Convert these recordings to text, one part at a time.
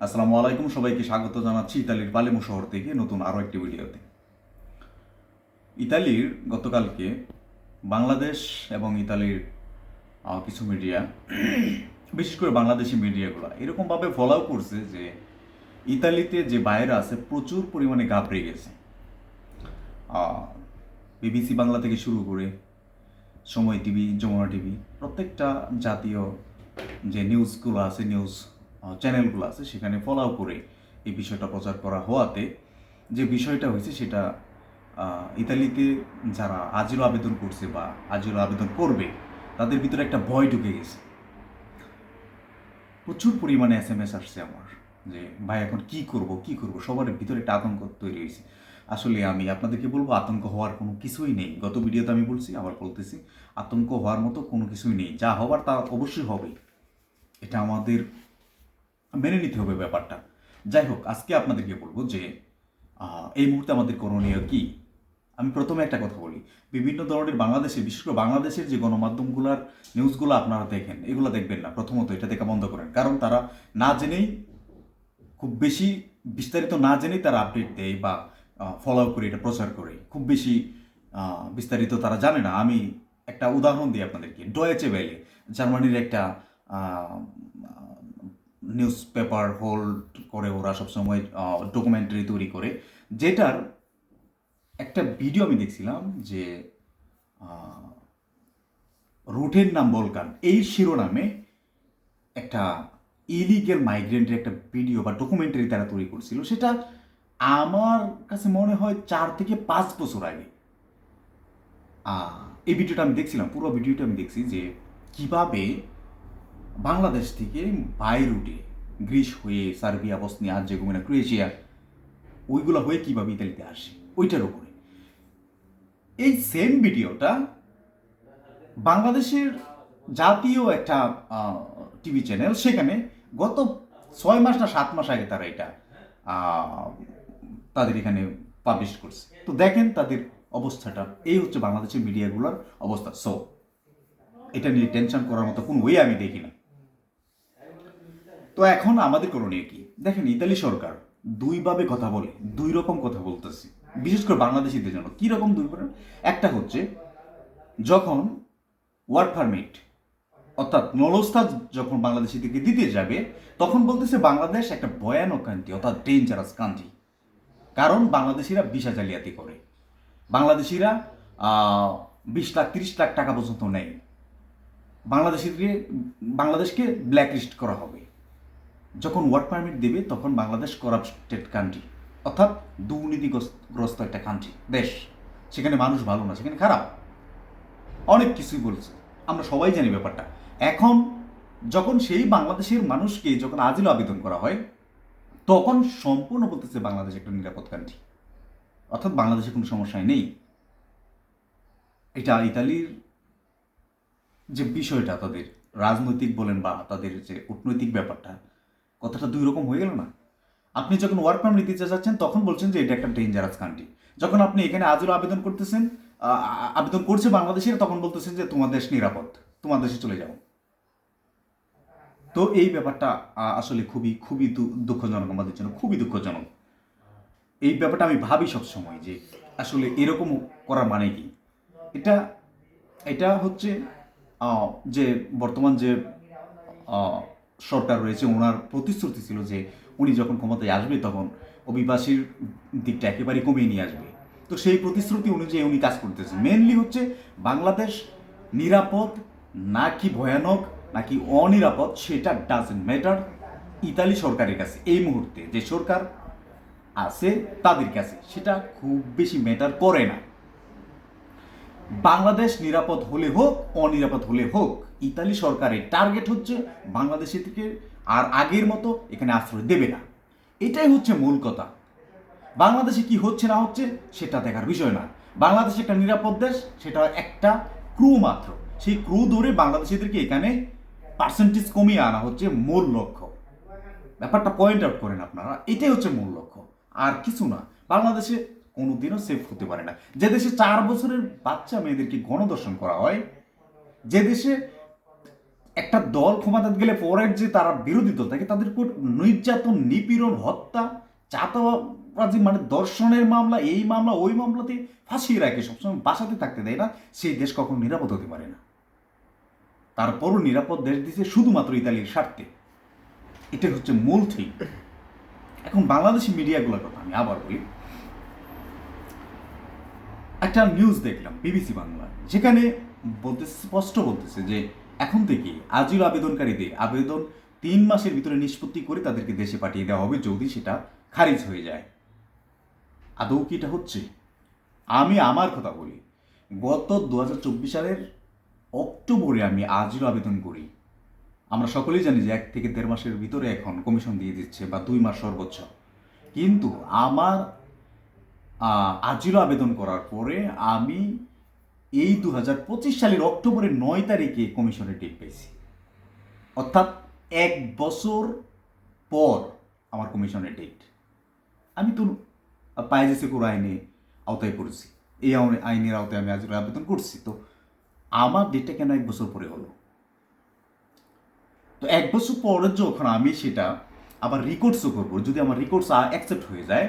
আসসালামু আলাইকুম, সবাইকে স্বাগত জানাচ্ছি ইতালির পালেমো শহর থেকে নতুন আরও একটি ভিডিওতে। ইতালির গতকালকে বাংলাদেশ এবং ইতালির কিছু মিডিয়া বিশেষ করে বাংলাদেশি মিডিয়াগুলো এরকমভাবে ফলো করছে যে ইতালিতে যে বাইরে আছে প্রচুর পরিমাণে ঘাবড়ে গেছে। বিবিসি বাংলা থেকে শুরু করে সময় টিভি, যমুনা টিভি, প্রত্যেকটা জাতীয় যে নিউজগুলো আছে নিউজ চ্যানেলগুলো আছে, সেখানে ফলো করে এই বিষয়টা প্রচার করা হওয়াতে যে বিষয়টা হয়েছে সেটা ইতালিতে যারা আজিল আবেদন করছে বা আজিল আবেদন করবে, তাদের ভিতরে একটা ভয় ঢুকে গেছে। প্রচুর পরিমাণে এস এম এস আসছে আমার, যে ভাই এখন কি করব কি করব? সবার ভিতরে একটা আতঙ্ক তৈরি হয়েছে। আসলে আমি আপনাদেরকে বলব, আতঙ্ক হওয়ার কোনো কিছুই নেই। গত ভিডিওতে আমি বলছি, আবার বলতেছি, আতঙ্ক হওয়ার মতো কোনো কিছুই নেই। যা হবার তা অবশ্যই হবে এটা আমাদের মেনে নিতে হবে ব্যাপারটা। যাই হোক, আজকে আপনাদেরকে বলব যে এই মুহূর্তে আমাদের করণীয় কি? আমি প্রথমে একটা কথা বলি। বিভিন্ন ধরনের বাংলাদেশে, বিশেষ করে বাংলাদেশের যে গণমাধ্যমগুলোর নিউজগুলো আপনারা দেখেন, এগুলো দেখবেন না। প্রথমত এটা দেখা বন্ধ করেন। কারণ তারা না জেনেই, খুব বেশি বিস্তারিত না জেনেই তারা আপডেট দেয় বা ফলো করে এটা প্রচার করে। খুব বেশি বিস্তারিত তারা জানে না। আমি একটা উদাহরণ দিই আপনাদেরকে। ডয়েচে ভ্যালি জার্মানির একটা নিউজ পেপার হোল্ড করে ওরা সবসময় ডকুমেন্টারি তৈরি করে, যেটার একটা ভিডিও আমি দেখছিলাম যে রুটের নাম বলকান। এই শিরোনামে একটা ইলিগেল মাইগ্রেন্টের একটা ভিডিও বা ডকুমেন্টারি তারা তৈরি করছিল, সেটা আমার কাছে মনে হয় চার থেকে পাঁচ বছর আগে। এই ভিডিওটা আমি দেখছিলাম, পুরো ভিডিওটা আমি দেখছি যে কীভাবে বাংলাদেশ থেকে বাই রুটে গ্রিস হয়ে সার্বিয়া, বসনিয়া আর্জেগোমিনা ক্রোয়েশিয়া, ওইগুলো হয়ে কীভাবে ইতালিতে আসে? ওইটার উপরে। এই সেম ভিডিওটা বাংলাদেশের জাতীয় একটা টিভি চ্যানেল সেখানে গত ছয় মাস না সাত মাস আগে তারা এটা তাদের এখানে পাবলিশ করছে। তো দেখেন তাদের অবস্থাটা। এই হচ্ছে বাংলাদেশের মিডিয়াগুলোর অবস্থা। সো এটা নিয়ে টেনশন করার মতো কোনো ওয়ে আমি দেখি না। তো এখন আমাদের করণীয় কি? দেখেন ইতালি সরকার দুইভাবে কথা বলে, দুই রকম কথা বলতেছে। বিশেষ করে বাংলাদেশিদের জন্য। কি রকম দুই? একটা হচ্ছে যখন ওয়ার্ক পারমিট অর্থাৎ নলস্তা যখন বাংলাদেশি থেকে দিতে যাবে, তখন বলতেছে বাংলাদেশ একটা ভয়ানক কান্ট্রি অর্থাৎ ডেঞ্জারাস কান্ট্রি কারণ বাংলাদেশিরা ভিসা জালিয়াতি করে। বাংলাদেশিরা বিশ লাখ, তিরিশ লাখ টাকা পর্যন্ত নেয়। বাংলাদেশিকে বাংলাদেশকে ব্ল্যাকলিস্ট করা হবে। যখন ওয়ার্ক পারমিট দেবে, তখন বাংলাদেশ করাপ্টেড কান্ট্রি অর্থাৎ দুর্নীতিগ্রস্ত একটা কান্ট্রি দেশ। সেখানে মানুষ ভালো না, সেখানে খারাপ। অনেক কিছুই বলছে। আমরা সবাই জানি ব্যাপারটা। এখন যখন সেই বাংলাদেশের মানুষকে যখন আজিল আবেদন করা হয়, তখন সম্পূর্ণ বলতেছে বাংলাদেশ একটা নিরাপদ কান্ট্রি অর্থাৎ বাংলাদেশে কোনো সমস্যাই নেই। এটা ইতালির যে বিষয়টা, তাদের রাজনৈতিক বলেন বা তাদের যে কূটনৈতিক ব্যাপারটা কথাটা দুই রকম হয়ে গেল না। আপনি যখন ওয়ার্ক পারমিট দিতে যাচ্ছেন তখন বলছেন যে এটা একটা ডেঞ্জারাস কান্ট্রি যখন আপনি এখানে আজও আবেদন করতেছেন আবেদন করছে বাংলাদেশের, তখন বলতেছেন যে তোমার দেশ নিরাপদ, তোমার দেশে চলে যাও। তো এই ব্যাপারটা আসলে খুবই খুবই দুঃখজনক আমাদের জন্য, খুবই দুঃখজনক। এই ব্যাপারটা আমি ভাবি সবসময় যে আসলে এরকম করার মানে কি? এটা এটা হচ্ছে যে বর্তমান যে সরকার রয়েছে, ওনার প্রতিশ্রুতি ছিল যে উনি যখন ক্ষমতায় আসবে তখন অভিবাসীর দিকটা একেবারে কমিয়ে নিয়ে আসবে। তো সেই প্রতিশ্রুতি অনুযায়ী উনি কাজ করতেছেন। মেনলি হচ্ছে বাংলাদেশ নিরাপদ নাকি ভয়ানক নাকি অনিরাপদ সেটা ডাজেন্ট ম্যাটার ইতালি সরকারের কাছে। এই মুহূর্তে যে সরকার আছে তাদের কাছে সেটা খুব বেশি ম্যাটার করে না। বাংলাদেশ নিরাপদ হলে হোক, অনিরাপদ হলে হোক, ইতালি সরকারের টার্গেট হচ্ছে বাংলাদেশে থেকে আর আগের মতো এখানে আশ্রয় দেবে না। এটাই হচ্ছে মূল কথা। বাংলাদেশে কি হচ্ছে না হচ্ছে সেটা দেখার বিষয় না বাংলাদেশ একটা নিরাপদ দেশ, সেটা একটা ক্রু মাত্র। সেই ক্রু ধরে বাংলাদেশিদেরকে এখানে পার্সেন্টেজ কমিয়ে আনা হচ্ছে মূল লক্ষ্য। ব্যাপারটা পয়েন্ট আউট করেন আপনারা। এটাই হচ্ছে মূল লক্ষ্য। আর কিছু না। বাংলাদেশে কোনোদিনও সেফ হতে পারে না। যে দেশে চার বছরের বাচ্চা মেয়েদেরকে গণদর্শন করা হয়, যে দেশে একটা দল ক্ষমতায় গেলে পরের যে তারা বিরোধী দল থাকে তাদের উপর নির্যাতন, নিপীড়ন, হত্যা চাতাবাজি মানে দর্শনের মামলা, এই মামলা, ওই মামলাতে ফাঁসিয়ে রাখে, সবসময় বাসাতে থাকতে দেয় না সেই দেশ কখনো নিরাপদ হতে পারে না। তারপরও নিরাপদ দেশ দিচ্ছে শুধুমাত্র ইতালির স্বার্থে। এটা হচ্ছে মূল থিং এখন বাংলাদেশি মিডিয়াগুলোর কথা আমি আবার বলি। একটা নিউজ দেখলাম বিবিসি বাংলা। যেখানে বলতে, স্পষ্ট বলতেছে যে, এখন থেকে আজিল আবেদনকারীদের আবেদন তিন মাসের ভিতরে নিষ্পত্তি করে তাদেরকে দেশে পাঠিয়ে দেওয়া হবে যদি সেটা খারিজ হয়ে যায়। আদৌ কি এটা হচ্ছে? আমি আমার কথা বলি, গত দু হাজার চব্বিশ সালের অক্টোবরে আমি আজিল আবেদন করি। আমরা সকলেই জানি যে এক থেকে দেড় মাসের ভিতরে এখন কমিশন দিয়ে দিচ্ছে বা দুই মাস সর্বোচ্চ। কিন্তু আমার আজিল আবেদন করার পরে আমি এই দু পঁচিশ সালের অক্টোবরের নয় তারিখে কমিশনের ডেট পেয়েছি। অর্থাৎ এক বছর পর আমার কমিশনের ডেট আমি তো পাইজেসে করে আইনে আওতায় করেছি এই আইনে- আইনের আওতায় আমি আজিল আবেদন করছি। তো আমার ডেটটা কেন এক বছর পরে হলো? তো এক বছর পরে যখন আমি সেটা আবার রিকোর্ডসও করব। যদি আমার রিকোর্ডস অ্যাকসেপ্ট হয়ে যায়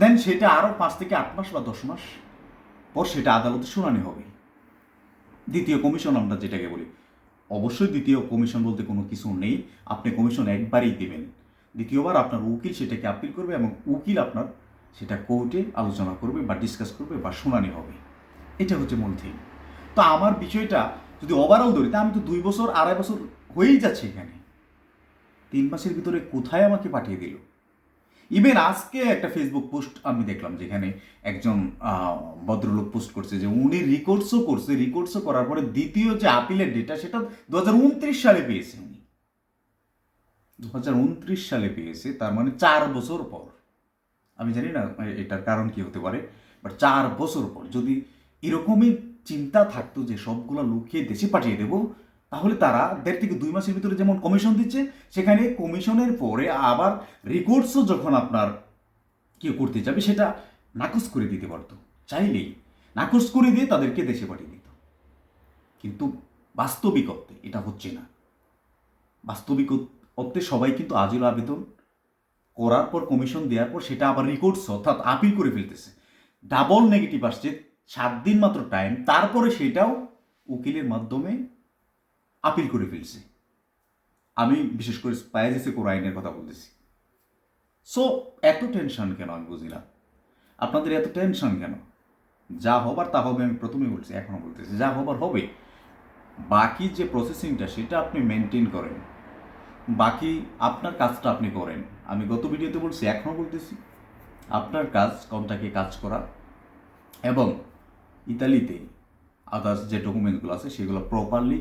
দেন সেটা আরও পাঁচ থেকে আট মাস বা দশ মাস পর সেটা আদালতে শুনানি হবে। দ্বিতীয় কমিশন আমরা যেটাকে বলি, অবশ্যই দ্বিতীয় কমিশন বলতে কোনো কিছু নেই। আপনি কমিশন একবারই দেবেন। দ্বিতীয়বার আপনার উকিল সেটাকে আপিল করবে এবং উকিল আপনার সেটা কোর্টে আলোচনা করবে বা ডিসকাস করবে বা শুনানি হবে। এটা হচ্ছে মূল থিম তো আমার বিষয়টা যদি ওভারঅল ধরি, তা আমি তো দুই বছর, আড়াই বছর হয়েই যাচ্ছে এখানে। তিন মাসের ভিতরে কোথায় আমাকে পাঠিয়ে দিল? ইভেন আজকে একটা ফেসবুক পোস্ট আমি দেখলাম যেখানে একজন ভদ্রলোক পোস্ট করছে যে উনি রিকোর্ডসও করছে রিকোর্ডসও করার পরে দ্বিতীয় যে আপিলের ডেটা সেটা দু হাজার উনত্রিশ সালে পেয়েছে উনি। দুহাজার উনত্রিশ সালে পেয়েছে, তার মানে চার বছর পর। আমি জানি না এটার কারণ কি হতে পারে বাট চার বছর পর যদি এরকমই চিন্তা থাকতো যে সবগুলো লুকিয়ে দেশে পাঠিয়ে দেবো তাহলে তারা দেড় থেকে দুই মাসের ভিতরে যেমন কমিশন দিচ্ছে, সেখানে কমিশনের পরে আবার রেকর্ডসও যখন আপনার কেউ করতে যাবে, সেটা নাকচ করে দিতে পারতো। চাইলেই নাকচ করে দিয়ে তাদেরকে দেশে পাঠিয়ে দিত। কিন্তু বাস্তবিক অর্থে এটা হচ্ছে না। বাস্তবিক অর্থে সবাই কিন্তু আজিল আবেদন করার পর কমিশন দেওয়ার পর, সেটা আবার রেকর্ডস অর্থাৎ আপিল করে ফেলতেছে। ডাবল নেগেটিভ আসছে, সাত দিন মাত্র টাইম তারপরে সেটাও উকিলের মাধ্যমে আপিল করে ফেলছে। আমি বিশেষ করে স্পাইজেসে কোর আইনের কথা বলতেছি। সো এত টেনশন কেন আমি বুঝি না আপনাদের এত টেনশন কেন? যা হবার তা হবে আমি প্রথমেই বলছি এখনও বলতেছি, যা হবার হবে। বাকি যে প্রসেসিংটা সেটা আপনি মেনটেন করেন। বাকি আপনার কাজটা আপনি করেন। আমি গত ভিডিওতে বলছি এখনও বলতেছি, আপনার কাজ, কন্টাকে কাজ করা এবং ইতালিতে আদার্স যে ডকুমেন্টসগুলো আছে, সেগুলো প্রপারলি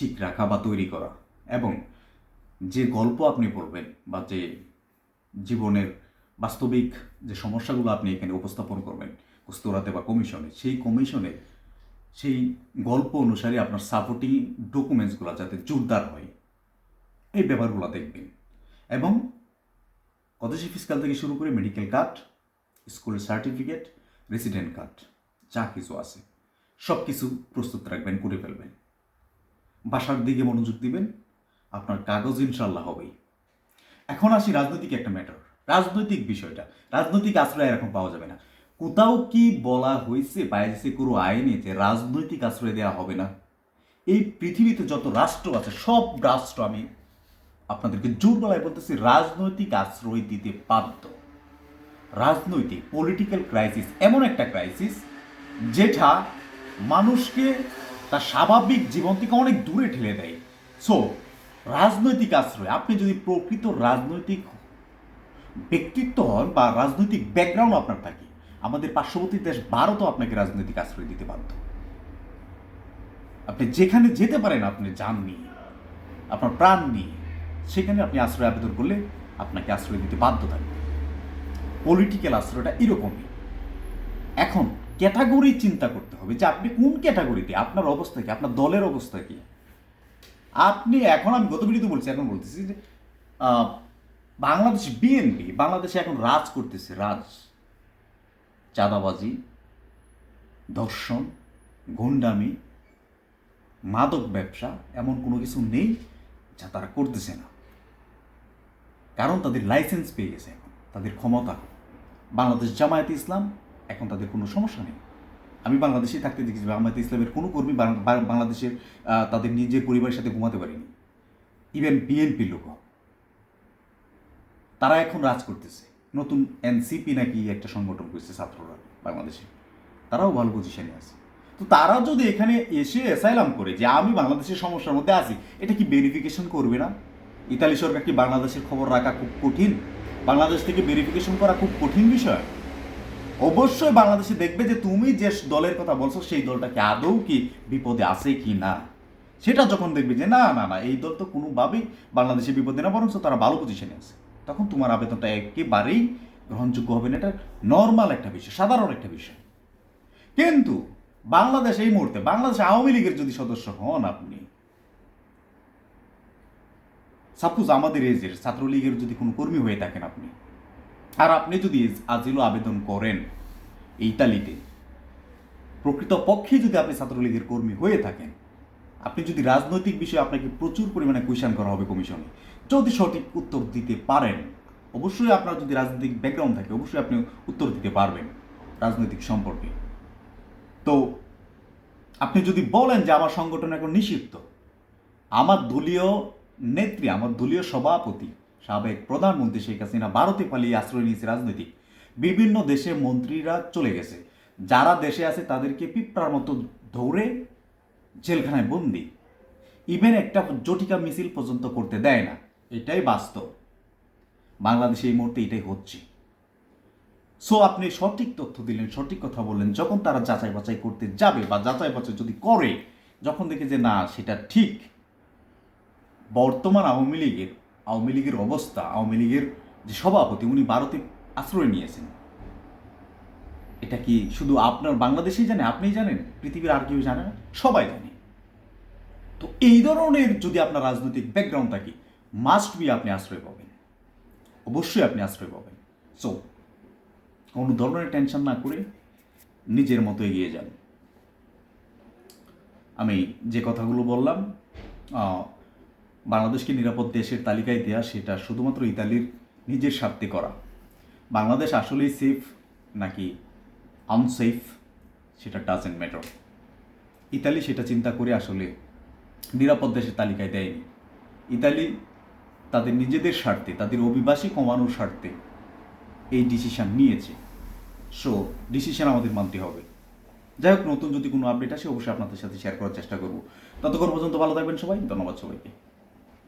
ঠিক রাখা বা তৈরি করা এবং যে গল্প আপনি পড়বেন বা যে জীবনের বাস্তবিক যে সমস্যাগুলো আপনি এখানে উপস্থাপন করবেন, কুস্তরাতে বা কমিশনে, সেই কমিশনে সেই গল্প অনুসারে আপনার সাপোর্টিং ডকুমেন্টসগুলো যাতে জোরদার হয়, এই ব্যাপারগুলো দেখবেন। এবং কদেশি ফিসকাল থেকে শুরু করে মেডিকেল কার্ড স্কুলের সার্টিফিকেট রেসিডেন্ট কার্ড যা কিছু আছে সব কিছু প্রস্তুত রাখবেন, করে ফেলবেন। বাসার দিকে মনোযোগ দিবেন, আপনার কাগজ ইনশাল্লাহ হবেই। এখন আসি রাজনৈতিক একটা ম্যাটার রাজনৈতিক বিষয়টা। রাজনৈতিক আশ্রয় এখন পাওয়া যাবে না। কোথাও কি বলা হয়েছে বাইরেছে কোনো আইনে যে রাজনৈতিক আশ্রয় দেওয়া হবে না? এই পৃথিবীতে যত রাষ্ট্র আছে, সব রাষ্ট্র আমি আপনাদেরকে জোর গলায় বলতেছি, রাজনৈতিক আশ্রয় দিতে বাধ্য। রাজনৈতিক পলিটিক্যাল ক্রাইসিস এমন একটা ক্রাইসিস যেটা মানুষকে তার স্বাভাবিক জীবন থেকে অনেক দূরে ঠেলে দেয়। সো রাজনৈতিক আশ্রয়, আপনি যদি প্রকৃত রাজনৈতিক ব্যক্তিত্ব হন বা রাজনৈতিক ব্যাকগ্রাউন্ড আপনার থাকে, আমাদের পার্শ্ববর্তী দেশ ভারতও আপনাকে রাজনৈতিক আশ্রয় দিতে বাধ্য। আপনি যেখানে যেতে পারেন, আপনি যান নিয়ে আপনার প্রাণ নিয়ে সেখানে আপনি আশ্রয় আবেদন করলে আপনাকে আশ্রয় দিতে বাধ্য থাকবে। পলিটিক্যাল আশ্রয়টা এরকমই। এখন ক্যাটাগরি চিন্তা করতে হবে যে আপনি কোন ক্যাটাগরিতে, আপনার অবস্থা কি, আপনার দলের অবস্থা কি? আপনি এখন আমি গত বলছি, এখন বলতেছি যে বাংলাদেশ বিএনপি বাংলাদেশে এখন রাজ করতেছে, রাজ। চাঁদাবাজি, ধর্ষণ, গুন্ডামি, মাদক ব্যবসা, এমন কোনো কিছু নেই যা তারা করতেছে না। কারণ তাদের লাইসেন্স পেয়ে গেছে এখন, তাদের ক্ষমতা। বাংলাদেশ জামায়াতে ইসলাম এখন তাদের কোনো সমস্যা নেই। আমি বাংলাদেশে থাকতে দেখেছি জামায়াতে ইসলামের কোনো কর্মী বাংলাদেশের তাদের নিজের পরিবারের সাথে ঘুমাতে পারেনি। ইভেন বিএনপি লোক তারা এখন রাজ করতেছে। নতুন এনসিপি নাকি একটা সংগঠন করছে ছাত্ররা বাংলাদেশে। তারাও ভালো পজিশনে আছে। তো তারা যদি এখানে এসে অ্যাসাইলাম করে যে আমি বাংলাদেশের সমস্যার মধ্যে আছি, এটা কি ভেরিফিকেশন করবে না? ইতালি সরকার কি বাংলাদেশের খবর রাখা খুব কঠিন? বাংলাদেশ থেকে ভেরিফিকেশন করা খুব কঠিন বিষয়? অবশ্যই বাংলাদেশে দেখবে যে তুমি যে দলের কথা বলছো, সেই দলটা কি আদৌ কি বিপদে আছে কি না? সেটা যখন দেখবে যে না না না, এই দল তো কোনোভাবেই বাংলাদেশে বিপদে না, বরঞ্চ তারা ভালো পজিশনে আছে। তখন তোমার আবেদনটা একেবারেই গ্রহণযোগ্য হবে না, এটা নর্মাল একটা বিষয়, সাধারণ একটা বিষয়। কিন্তু বাংলাদেশ এই মুহূর্তে, বাংলাদেশ আওয়ামী লীগের যদি সদস্য হন আপনি সাপোজ আমাদের এজের ছাত্রলীগের যদি কোনো কর্মী হয়ে থাকেন আপনি আর আপনি যদি আজিলও আবেদন করেন ইতালিতে প্রকৃত পক্ষে যদি আপনি ছাত্রলীগের কর্মী হয়ে থাকেন, আপনি যদি রাজনৈতিক বিষয়ে আপনাকে প্রচুর পরিমাণে কোয়েশন করা হবে কমিশনে, যদি সঠিক উত্তর দিতে পারেন, অবশ্যই আপনার যদি রাজনৈতিক ব্যাকগ্রাউন্ড থাকে, অবশ্যই আপনি উত্তর দিতে পারবেন রাজনৈতিক সম্পর্কে। তো আপনি যদি বলেন যে আমার সংগঠন এখন নিষিদ্ধ, আমার দলীয় নেত্রী, আমার দলীয় সভাপতি সাবেক প্রধানমন্ত্রী শেখ হাসিনা ভারতে পালিয়ে আশ্রয় নিয়েছে রাজনৈতিক। বিভিন্ন দেশে মন্ত্রীরা চলে গেছে। যারা দেশে আছে তাদেরকে পিঁপড়ার মতো ধরে জেলখানায় বন্দি। ইভেন একটা জটিকা মিছিল পর্যন্ত করতে দেয় না। এটাই বাস্তব। বাংলাদেশে এই মুহূর্তে এটাই হচ্ছে। সো আপনি সঠিক তথ্য দিলেন, সঠিক কথা বললেন। যখন তারা যাচাই বাছাই করতে যাবে বা যাচাই বাছাই যদি করে, যখন দেখে যে না, সেটা ঠিক, বর্তমান আওয়ামী লীগের আওয়ামী লীগের অবস্থা, আওয়ামী লীগের যে সভাপতি, উনি ভারতে আশ্রয় নিয়েছেন। এটা কি শুধু আপনার বাংলাদেশেই জানে? আপনিই জানেন? পৃথিবীর আর কেউ জানে না? সবাই জানে। তো এই ধরনের যদি আপনার রাজনৈতিক ব্যাকগ্রাউন্ড থাকে মাস্ট বি আপনি আশ্রয় পাবেন। অবশ্যই আপনি আশ্রয় পাবেন। সো কোনো ধরনের টেনশন না করে নিজের মতো এগিয়ে যান। আমি যে কথাগুলো বললাম বাংলাদেশকে নিরাপদ দেশের তালিকায় দেওয়া সেটা শুধুমাত্র ইতালির নিজের স্বার্থে করা। বাংলাদেশ আসলেই সেফ নাকি আনসেফ সেটা ডাজেন্ট ম্যাটার ইতালি সেটা চিন্তা করে আসলে নিরাপদ দেশের তালিকায় দেয়নি। ইতালি তাদের নিজেদের স্বার্থে, তাদের অভিবাসী কমানোর স্বার্থে এই ডিসিশান নিয়েছে। সো ডিসিশান আমাদের মানতে হবে। যাই হোক, নতুন যদি কোনো আপডেট আসে, অবশ্যই আপনাদের সাথে শেয়ার করার চেষ্টা করব। ততক্ষণ পর্যন্ত ভালো থাকবেন সবাই, ধন্যবাদ সবাইকে।